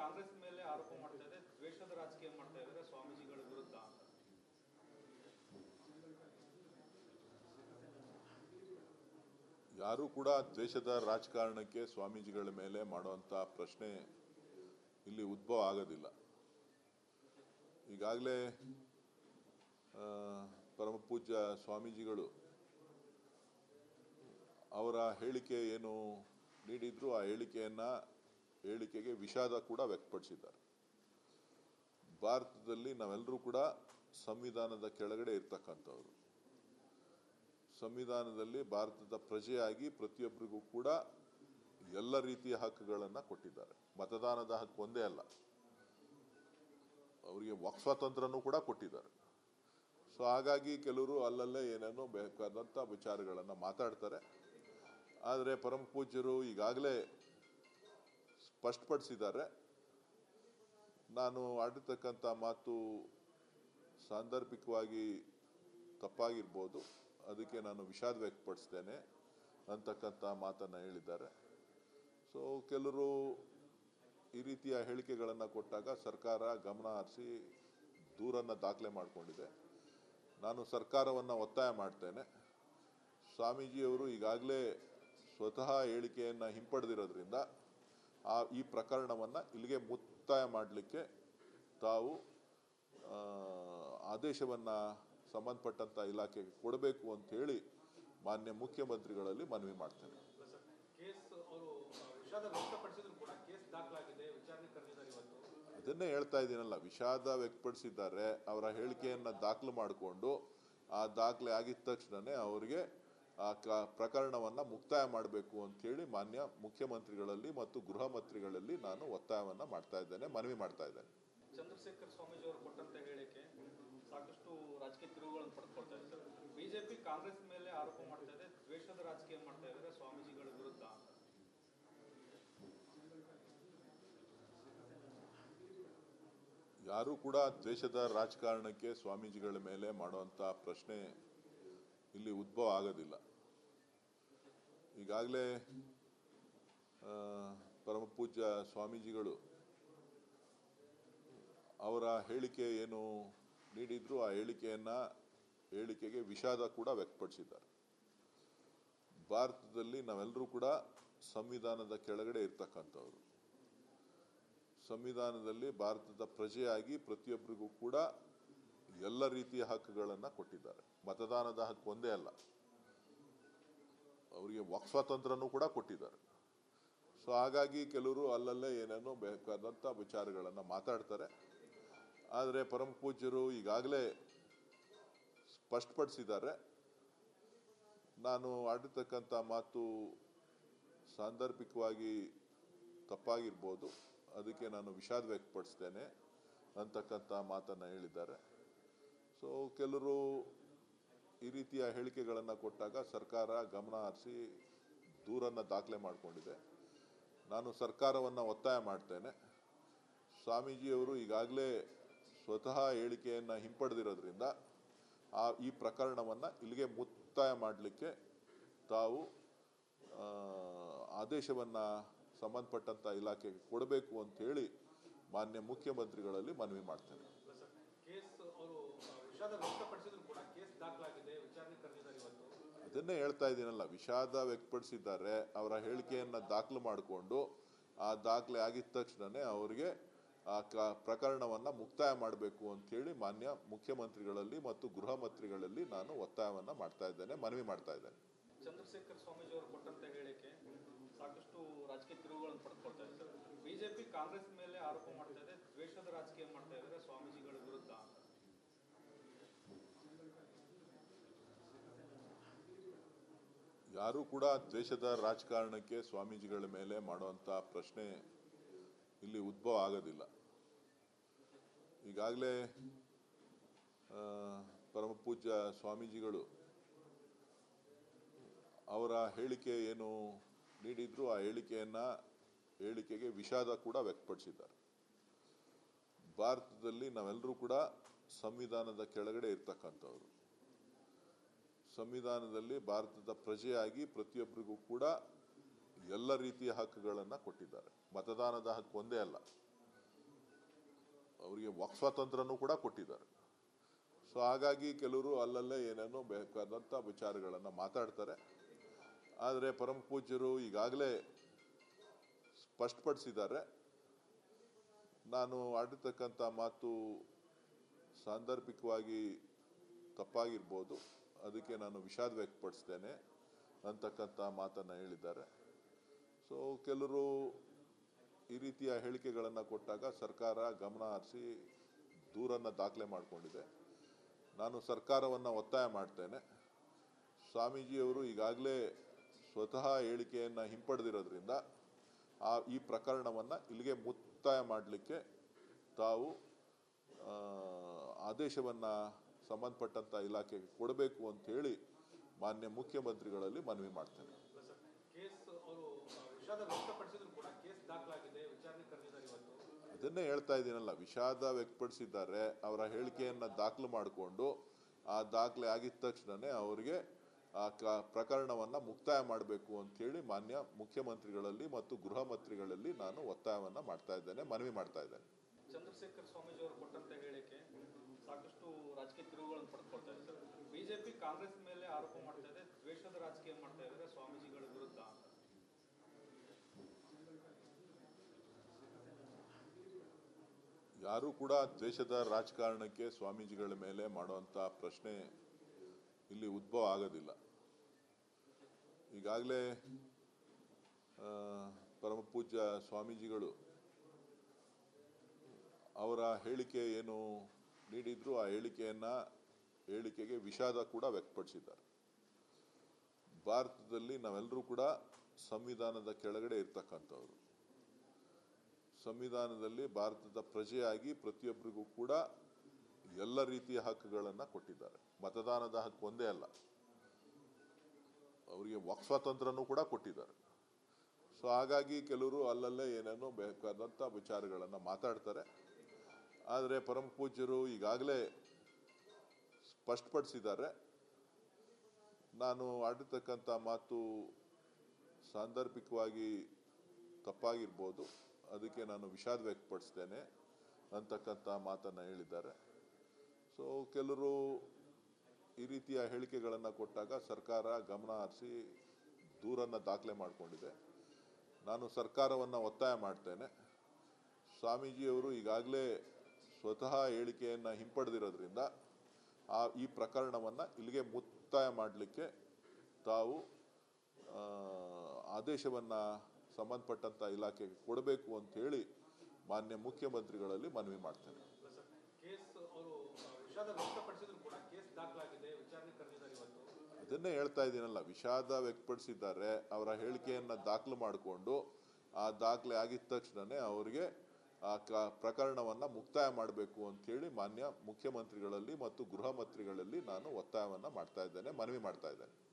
ಕಾಂಗ್ರೆಸ್ ಮೇಲೆ ಆರೋಪ ಮಾಡ್ತಾ ಇದೆ ದ್ವೇಷದ ರಾಜಕೀಯ ಮಾಡ್ತಾ ಇದ್ದಾರೆ. ಸ್ವಾಮೀಜಿಗಳ ವಿರುದ್ಧ. ಯಾರೂ ಕೂಡ ದ್ವೇಷದ ರಾಜಕಾರಣಕ್ಕೆ ಸ್ವಾಮೀಜಿಗಳ ಮೇಲೆ ಮಾಡುವಂಥ ಪ್ರಶ್ನೆ ಇಲ್ಲಿ ಉದ್ಭವ ಆಗೋದಿಲ್ಲ. ಈಗಾಗಲೇ ಪರಮ ಪೂಜ್ಯ ಸ್ವಾಮೀಜಿಗಳು ಅವರ ಹೇಳಿಕೆ ಏನು ನೀಡಿದ್ರು, ಆ ಹೇಳಿಕೆಯನ್ನ ಹೇಳಿಕೆಗೆ ವಿಷಾದ ಕೂಡ ವ್ಯಕ್ತಪಡಿಸಿದ್ದಾರೆ. ಭಾರತದಲ್ಲಿ ನಾವೆಲ್ಲರೂ ಕೂಡ ಸಂವಿಧಾನದ ಕೆಳಗಡೆ ಇರ್ತಕ್ಕಂಥವ್ರು. ಸಂವಿಧಾನದಲ್ಲಿ ಭಾರತದ ಪ್ರಜೆಯಾಗಿ ಪ್ರತಿಯೊಬ್ಬರಿಗೂ ಕೂಡ ಎಲ್ಲ ರೀತಿಯ ಹಕ್ಕುಗಳನ್ನು ಕೊಟ್ಟಿದ್ದಾರೆ. ಮತದಾನದ ಹಕ್ಕು ಒಂದೇ ಅಲ್ಲ, ಅವರಿಗೆ ವಾಕ್ ಸ್ವಾತಂತ್ರ್ಯನೂ ಕೂಡ ಕೊಟ್ಟಿದ್ದಾರೆ. ಸೊ ಹಾಗಾಗಿ ಕೆಲವರು ಅಲ್ಲಲ್ಲೇ ಏನೇನೋ ಬೇಕಾದಂಥ ವಿಚಾರಗಳನ್ನು ಮಾತಾಡ್ತಾರೆ. ಆದರೆ ಪರಮ ಪೂಜ್ಯರು ಈಗಾಗಲೇ ಸ್ಪಷ್ಟಪಡಿಸಿದ್ದಾರೆ. ನಾನು ಆಡಿರ್ತಕ್ಕಂಥ ಮಾತು ಸಾಂದರ್ಭಿಕವಾಗಿ ತಪ್ಪಾಗಿರ್ಬೋದು. ಅದಕ್ಕೆ ನಾನು ವಿಷಾದ ವ್ಯಕ್ತಪಡಿಸ್ತೇನೆ ಅಂತಕ್ಕಂಥ ಮಾತನ್ನು ಹೇಳಿದ್ದಾರೆ. ಸೊ ಕೆಲವರು ಈ ರೀತಿಯ ಹೇಳಿಕೆಗಳನ್ನು ಕೊಟ್ಟಾಗ ಸರ್ಕಾರ ಗಮನ ಹರಿಸಿ ದೂರನ್ನು ದಾಖಲೆ ಮಾಡಿಕೊಂಡಿದೆ. ನಾನು ಸರ್ಕಾರವನ್ನು ಒತ್ತಾಯ ಮಾಡ್ತೇನೆ. ಸ್ವಾಮೀಜಿಯವರು ಈಗಾಗಲೇ ಸ್ವತಃ ಹೇಳಿಕೆಯನ್ನು ಹಿಂಪಡೆದಿರೋದ್ರಿಂದ ಆ ಈ ಪ್ರಕರಣವನ್ನು ಇಲ್ಲಿಗೆ ಮುಕ್ತಾಯ ಮಾಡಲಿಕ್ಕೆ ತಾವು ಆದೇಶವನ್ನು ಸಂಬಂಧಪಟ್ಟಂಥ ಇಲಾಖೆಗೆ ಕೊಡಬೇಕು ಅಂತ ಹೇಳಿ ಮಾನ್ಯ ಮುಖ್ಯಮಂತ್ರಿಗಳಲ್ಲಿ ಮನವಿ ಮಾಡ್ತೇನೆ. ಅದನ್ನೇ ಹೇಳ್ತಾ ಇದ್ದೀನಲ್ಲ ವಿಷಾದ ವ್ಯಕ್ತಪಡಿಸಿದ್ದಾರೆ ಅವರ ಹೇಳಿಕೆಯನ್ನು ದಾಖಲು ಮಾಡಿಕೊಂಡು ಆ ದಾಖಲೆ ಆಗಿದ ತಕ್ಷಣನೇ ಅವರಿಗೆ ಆ ಕ ಪ್ರಕರಣವನ್ನು ಮುಕ್ತಾಯ ಮಾಡಬೇಕು ಅಂತೇಳಿ ಮಾನ್ಯ ಮುಖ್ಯಮಂತ್ರಿಗಳಲ್ಲಿ ಮತ್ತು ಗೃಹ ಮಂತ್ರಿಗಳಲ್ಲಿ ನಾನು ಒತ್ತಾಯವನ್ನು ಮಾಡ್ತಾ ಇದ್ದೇನೆ ಮನವಿ ಮಾಡ್ತಾ ಇದ್ದೇನೆ. ಚಂದ್ರಶೇಖರ್ ಸ್ವಾಮೀಜಿ ಅವರು ಕೊಟ್ಟಂತ ಹೇಳಿಕೆ ಸಾಕಷ್ಟು ರಾಜಕೀಯ ತಿರುವುಗಳನ್ನು ಪಡ್ಕೊಳ್ತಾ ಇದೆ ಬಿಜೆಪಿ ಕಾಂಗ್ರೆಸ್ ಮೇಲೆ ಆರೋಪ ಮಾಡ್ತಾ ಇದೆ ದ್ವೇಷದ ರಾಜಕೀಯ ಮಾಡ್ತಾ ಇದ್ದಾರೆ ಸ್ವಾಮೀಜಿಗಳ ವಿರುದ್ಧ. ಯಾರೂ ಕೂಡ ದ್ವೇಷದ ರಾಜಕಾರಣಕ್ಕೆ ಸ್ವಾಮೀಜಿಗಳ ಮೇಲೆ ಮಾಡುವಂಥ ಪ್ರಶ್ನೆ ಇಲ್ಲಿ ಉದ್ಭವ ಆಗೋದಿಲ್ಲ. ಈಗಾಗಲೇ ಪರಮಪೂಜ್ಯ ಸ್ವಾಮೀಜಿಗಳು ಅವರ ಹೇಳಿಕೆ ಏನು ನೀಡಿದ್ರು, ಆ ಹೇಳಿಕೆಯನ್ನ, ಹೇಳಿಕೆಗೆ ವಿಷಾದ ಕೂಡ ವ್ಯಕ್ತಪಡಿಸಿದ್ದಾರೆ. ಭಾರತದಲ್ಲಿ ನಾವೆಲ್ಲರೂ ಕೂಡ ಸಂವಿಧಾನದ ಕೆಳಗಡೆ ಇರ್ತಕ್ಕಂಥವ್ರು. ಸಂವಿಧಾನದಲ್ಲಿ ಭಾರತದ ಪ್ರಜೆಯಾಗಿ ಪ್ರತಿಯೊಬ್ಬರಿಗೂ ಕೂಡ ಎಲ್ಲ ರೀತಿಯ ಹಕ್ಕುಗಳನ್ನು ಕೊಟ್ಟಿದ್ದಾರೆ. ಮತದಾನದ ಹಕ್ಕು ಒಂದೇ ಅಲ್ಲ. ಅವರಿಗೆ ವಾಕ್ ಸ್ವಾತಂತ್ರ್ಯನೂ ಕೂಡ ಕೊಟ್ಟಿದ್ದಾರೆ. ಸೊ ಹಾಗಾಗಿ ಕೆಲವರು ಅಲ್ಲಲ್ಲೇ ಏನೇನೋ ಬೇಕಾದಂಥ ವಿಚಾರಗಳನ್ನು ಮಾತಾಡ್ತಾರೆ. ಆದರೆ ಪರಮ ಪೂಜ್ಯರು ಈಗಾಗಲೇ ಸ್ಪಷ್ಟಪಡಿಸಿದ್ದಾರೆ. ನಾನು ಆಡಿರ್ತಕ್ಕಂಥ ಮಾತು ಸಾಂದರ್ಭಿಕವಾಗಿ ತಪ್ಪಾಗಿರ್ಬೋದು. ಅದಕ್ಕೆ ನಾನು ವಿಷಾದ ವ್ಯಕ್ತಪಡಿಸ್ತೇನೆ ಅಂತಕ್ಕಂಥ ಮಾತನ್ನು ಹೇಳಿದ್ದಾರೆ. ಸೊ ಕೆಲವರು ರೀತಿಯ ಹೇಳಿಕೆಗಳನ್ನು ಕೊಟ್ಟಾಗ ಸರ್ಕಾರ ಗಮನ ಹರಿಸಿ ದೂರನ್ನು ದಾಖಲೆ ಮಾಡಿಕೊಂಡಿದೆ. ನಾನು ಸರ್ಕಾರವನ್ನು ಒತ್ತಾಯ ಮಾಡ್ತೇನೆ. ಸ್ವಾಮೀಜಿಯವರು ಈಗಾಗಲೇ ಸ್ವತಃ ಹೇಳಿಕೆಯನ್ನು ಹಿಂಪಡೆದಿರೋದ್ರಿಂದ ಆ ಈ ಪ್ರಕರಣವನ್ನು ಇಲ್ಲಿಗೆ ಮುಕ್ತಾಯ ಮಾಡಲಿಕ್ಕೆ ತಾವು ಆದೇಶವನ್ನು ಸಂಬಂಧಪಟ್ಟಂಥ ಇಲಾಖೆಗೆ ಕೊಡಬೇಕು ಅಂತ ಹೇಳಿ ಮಾನ್ಯ ಮುಖ್ಯಮಂತ್ರಿಗಳಲ್ಲಿ ಮನವಿ ಮಾಡ್ತೇನೆ. ಅದನ್ನೇ ಹೇಳ್ತಾ ಇದ್ದೀನಲ್ಲ, ವಿಷಾದ ವ್ಯಕ್ತಪಡಿಸಿದ್ದಾರೆ. ಅವರ ಹೇಳಿಕೆಯನ್ನು ದಾಖಲು ಮಾಡಿಕೊಂಡು, ಆ ದಾಖಲೆ ಆಗಿದ ತಕ್ಷಣನೇ ಅವರಿಗೆ ಆ ಕ, ಪ್ರಕರಣವನ್ನು ಮುಕ್ತಾಯ ಮಾಡಬೇಕು ಅಂತೇಳಿ ಮಾನ್ಯ ಮುಖ್ಯಮಂತ್ರಿಗಳಲ್ಲಿ ಮತ್ತು ಗೃಹ ಮಂತ್ರಿಗಳಲ್ಲಿ ನಾನು ಒತ್ತಾಯವನ್ನು ಮಾಡ್ತಾ ಇದ್ದೇನೆ, ಮನವಿ ಮಾಡ್ತಾ ಇದ್ದೇನೆ. ಚಂದ್ರಶೇಖರ್ ಸ್ವಾಮೀಜಿ ಅವರು ಕೊಟ್ಟಂತ ಹೇಳಿಕೆ ಸಾಕಷ್ಟು ರಾಜಕೀಯ ತಿರುವುಗಳನ್ನು ಪಡೆದುಕೊಳ್ತಾ ಇದೆ ಬಿಜೆಪಿ ಕಾಂಗ್ರೆಸ್ ಮೇಲೆ ಆರೋಪ ಮಾಡ್ತಾ ಇದೆ, ದ್ವೇಷದ ರಾಜಕೀಯ ಮಾಡ್ತಾ ಇದ್ದಾರೆ ಸ್ವಾಮೀಜಿಗಳ ವಿರುದ್ಧ ಅಂತ ಯಾರೂ ಕೂಡ ದ್ವೇಷದ ರಾಜಕಾರಣಕ್ಕೆ ಸ್ವಾಮೀಜಿಗಳ ಮೇಲೆ ಮಾಡುವಂಥ ಪ್ರಶ್ನೆ ಇಲ್ಲಿ ಉದ್ಭವ ಆಗೋದಿಲ್ಲ. ಈಗಾಗಲೇ ಪರಮ ಪೂಜ್ಯ ಸ್ವಾಮೀಜಿಗಳು ಅವರ ಹೇಳಿಕೆ ಏನು ನೀಡಿದ್ರು, ಆ ಹೇಳಿಕೆಯನ್ನ ಹೇಳಿಕೆಗೆ ವಿಷಾದ ಕೂಡ ವ್ಯಕ್ತಪಡಿಸಿದ್ದಾರೆ. ಭಾರತದಲ್ಲಿ ನಾವೆಲ್ಲರೂ ಕೂಡ ಸಂವಿಧಾನದ ಕೆಳಗಡೆ ಇರ್ತಕ್ಕಂಥವ್ರು. ಸಂವಿಧಾನದಲ್ಲಿ ಭಾರತದ ಪ್ರಜೆಯಾಗಿ ಪ್ರತಿಯೊಬ್ಬರಿಗೂ ಕೂಡ ಎಲ್ಲ ರೀತಿಯ ಹಕ್ಕುಗಳನ್ನು ಕೊಟ್ಟಿದ್ದಾರೆ. ಮತದಾನದ ಹಕ್ಕು ಒಂದೇ ಅಲ್ಲ. ಅವರಿಗೆ ವಾಕ್ ಸ್ವಾತಂತ್ರ್ಯನೂ ಕೂಡ ಕೊಟ್ಟಿದ್ದಾರೆ. ಸೊ ಹಾಗಾಗಿ ಕೆಲವರು ಅಲ್ಲಲ್ಲೇ ಏನೇನೋ ಬೇಕಾದಂಥ ವಿಚಾರಗಳನ್ನು ಮಾತಾಡ್ತಾರೆ. ಆದರೆ ಪರಮ ಪೂಜ್ಯರು ಈಗಾಗಲೇ ಸ್ಪಷ್ಟಪಡಿಸಿದ್ದಾರೆ. ನಾನು ಆಡಿರ್ತಕ್ಕಂಥ ಮಾತು ಸಾಂದರ್ಭಿಕವಾಗಿ ತಪ್ಪಾಗಿರ್ಬೋದು. ಅದಕ್ಕೆ ನಾನು ವಿಷಾದ ವ್ಯಕ್ತಪಡಿಸ್ತೇನೆ ಅಂತಕ್ಕಂಥ ಮಾತನ್ನು ಹೇಳಿದ್ದಾರೆ. ಸೊ ಕೆಲವರು ಈ ರೀತಿಯ ಹೇಳಿಕೆಗಳನ್ನು ಕೊಟ್ಟಾಗ ಸರ್ಕಾರ ಗಮನ ಹರಿಸಿ ದೂರನ್ನು ದಾಖಲೆ ಮಾಡಿಕೊಂಡಿದೆ. ನಾನು ಸರ್ಕಾರವನ್ನು ಒತ್ತಾಯ ಮಾಡ್ತೇನೆ. ಸ್ವಾಮೀಜಿಯವರು ಈಗಾಗಲೇ ಸ್ವತಃ ಹೇಳಿಕೆಯನ್ನು ಹಿಂಪಡೆದಿರೋದ್ರಿಂದ ಆ ಈ ಪ್ರಕರಣವನ್ನು ಇಲ್ಲಿಗೆ ಮುಕ್ತಾಯ ಮಾಡಲಿಕ್ಕೆ ತಾವು ಆದೇಶವನ್ನು ಸಂಬಂಧಪಟ್ಟಂಥ ಇಲಾಖೆಗೆ ಕೊಡಬೇಕು ಅಂತ ಹೇಳಿ ಮಾನ್ಯ ಮುಖ್ಯಮಂತ್ರಿಗಳಲ್ಲಿ ಮನವಿ ಮಾಡ್ತೇನೆ. ಅದನ್ನೇ ಹೇಳ್ತಾ ಇದ್ದೀನಲ್ಲ ವಿಷಾದ ವ್ಯಕ್ತಪಡಿಸಿದ್ದಾರೆ ಅವರ ಹೇಳಿಕೆಯನ್ನು ದಾಖಲು ಮಾಡಿಕೊಂಡು ಆ ದಾಖಲೆ ಆಗಿದ ತಕ್ಷಣನೇ ಅವರಿಗೆ ಆ ಕ ಪ್ರಕರಣವನ್ನು ಮುಕ್ತಾಯ ಮಾಡಬೇಕು ಅಂತೇಳಿ ಮಾನ್ಯ ಮುಖ್ಯಮಂತ್ರಿಗಳಲ್ಲಿ ಮತ್ತು ಗೃಹ ಮಂತ್ರಿಗಳಲ್ಲಿ ನಾನು ಒತ್ತಾಯವನ್ನು ಮಾಡ್ತಾ ಇದ್ದೇನೆ ಮನವಿ ಮಾಡ್ತಾ ಇದ್ದೇನೆ. ಚಂದ್ರಶೇಖರ್ ಸ್ವಾಮೀಜಿ ಅವರು ಕೊಟ್ಟಂತ ಹೇಳಿಕೆ ಸಾಕಷ್ಟು ಪಡ್ಕೊಳ್ತಾ ಇದೆ ಬಿಜೆಪಿ ಕಾಂಗ್ರೆಸ್ ಮೇಲೆ ಆರೋಪ ಮಾಡ್ತಾ ಇದೆ, ದ್ವೇಷದ ರಾಜಕೀಯ ಮಾಡ್ತಾ ಇದ್ದಾರೆ ಸ್ವಾಮೀಜಿಗಳ ವಿರುದ್ಧ ಯಾರೂ ಕೂಡ ದ್ವೇಷದ ರಾಜಕಾರಣಕ್ಕೆ ಸ್ವಾಮೀಜಿಗಳ ಮೇಲೆ ಮಾಡುವಂಥ ಪ್ರಶ್ನೆ ಇಲ್ಲಿ ಉದ್ಭವ ಆಗೋದಿಲ್ಲ. ಈಗಾಗಲೇ ಪರಮ ಪೂಜ್ಯ ಸ್ವಾಮೀಜಿಗಳು ಅವರ ಹೇಳಿಕೆ ಏನು ನೀಡಿದ್ರು, ಆ ಹೇಳಿಕೆಯನ್ನ ಹೇಳಿಕೆಗೆ ವಿಷಾದ ಕೂಡ ವ್ಯಕ್ತಪಡಿಸಿದ್ದಾರೆ. ಭಾರತದಲ್ಲಿ ನಾವೆಲ್ಲರೂ ಕೂಡ ಸಂವಿಧಾನದ ಕೆಳಗಡೆ ಇರ್ತಕ್ಕಂಥವ್ರು. ಸಂವಿಧಾನದಲ್ಲಿ ಭಾರತದ ಪ್ರಜೆಯಾಗಿ ಪ್ರತಿಯೊಬ್ಬರಿಗೂ ಕೂಡ ಎಲ್ಲ ರೀತಿಯ ಹಕ್ಕುಗಳನ್ನು ಕೊಟ್ಟಿದ್ದಾರೆ. ಮತದಾನದ ಹಕ್ಕು ಒಂದೇ ಅಲ್ಲ, ಅವರಿಗೆ ವಾಕ್ ಸ್ವಾತಂತ್ರ್ಯನೂ ಕೂಡ ಕೊಟ್ಟಿದ್ದಾರೆ. ಸೊ ಹಾಗಾಗಿ ಕೆಲವರು ಅಲ್ಲಲ್ಲೇ ಏನೇನೋ ಬೇಕಾದಂಥ ವಿಚಾರಗಳನ್ನು ಮಾತಾಡ್ತಾರೆ. ಆದರೆ ಪರಮ ಪೂಜ್ಯರು ಈಗಾಗಲೇ ಸ್ಪಷ್ಟಪಡಿಸಿದ್ದಾರೆ. ನಾನು ಆಡಿರ್ತಕ್ಕಂಥ ಮಾತು ಸಾಂದರ್ಭಿಕವಾಗಿ ತಪ್ಪಾಗಿರ್ಬೋದು. ಅದಕ್ಕೆ ನಾನು ವಿಷಾದ ವ್ಯಕ್ತಪಡಿಸ್ತೇನೆ ಅಂತಕ್ಕಂಥ ಮಾತನ್ನು ಹೇಳಿದ್ದಾರೆ. ಸೊ ಕೆಲವರು ಈ ರೀತಿಯ ಹೇಳಿಕೆಗಳನ್ನು ಕೊಟ್ಟಾಗ ಸರ್ಕಾರ ಗಮನ ಹರಿಸಿ ದೂರನ್ನು ದಾಖಲೆ ಮಾಡಿಕೊಂಡಿದೆ. ನಾನು ಸರ್ಕಾರವನ್ನು ಒತ್ತಾಯ ಮಾಡ್ತೇನೆ. ಸ್ವಾಮೀಜಿಯವರು ಈಗಾಗಲೇ ಸ್ವತಃ ಹೇಳಿಕೆಯನ್ನು ಹಿಂಪಡೆದಿರೋದ್ರಿಂದ ಆ ಈ ಪ್ರಕರಣವನ್ನು ಇಲ್ಲಿಗೆ ಮುಕ್ತಾಯ ಮಾಡಲಿಕ್ಕೆ ತಾವು ಆದೇಶವನ್ನು ಸಂಬಂಧಪಟ್ಟಂಥ ಇಲಾಖೆಗೆ ಕೊಡಬೇಕು ಅಂತ ಹೇಳಿ ಮಾನ್ಯ ಮುಖ್ಯಮಂತ್ರಿಗಳಲ್ಲಿ ಮನವಿ ಮಾಡ್ತೇನೆ. ಅದನ್ನೇ ಹೇಳ್ತಾ ಇದ್ದೀನಲ್ಲ, ವಿಷಾದ ವ್ಯಕ್ತಪಡಿಸಿದ್ದಾರೆ, ಅವರ ಹೇಳಿಕೆಯನ್ನು ದಾಖಲು ಮಾಡಿಕೊಂಡು, ಆ ದಾಖಲೆ ಆಗಿದ ತಕ್ಷಣನೇ ಅವರಿಗೆ ಆ ಕ ಪ್ರಕರಣವನ್ನು ಮುಕ್ತಾಯ ಮಾಡಬೇಕು ಅಂತೇಳಿ ಮಾನ್ಯ ಮುಖ್ಯಮಂತ್ರಿಗಳಲ್ಲಿ ಮತ್ತು ಗೃಹ ಮಂತ್ರಿಗಳಲ್ಲಿ ನಾನು ಒತ್ತಾಯವನ್ನು ಮಾಡ್ತಾ ಇದ್ದೇನೆ, ಮನವಿ ಮಾಡ್ತಾ ಇದ್ದೇನೆ.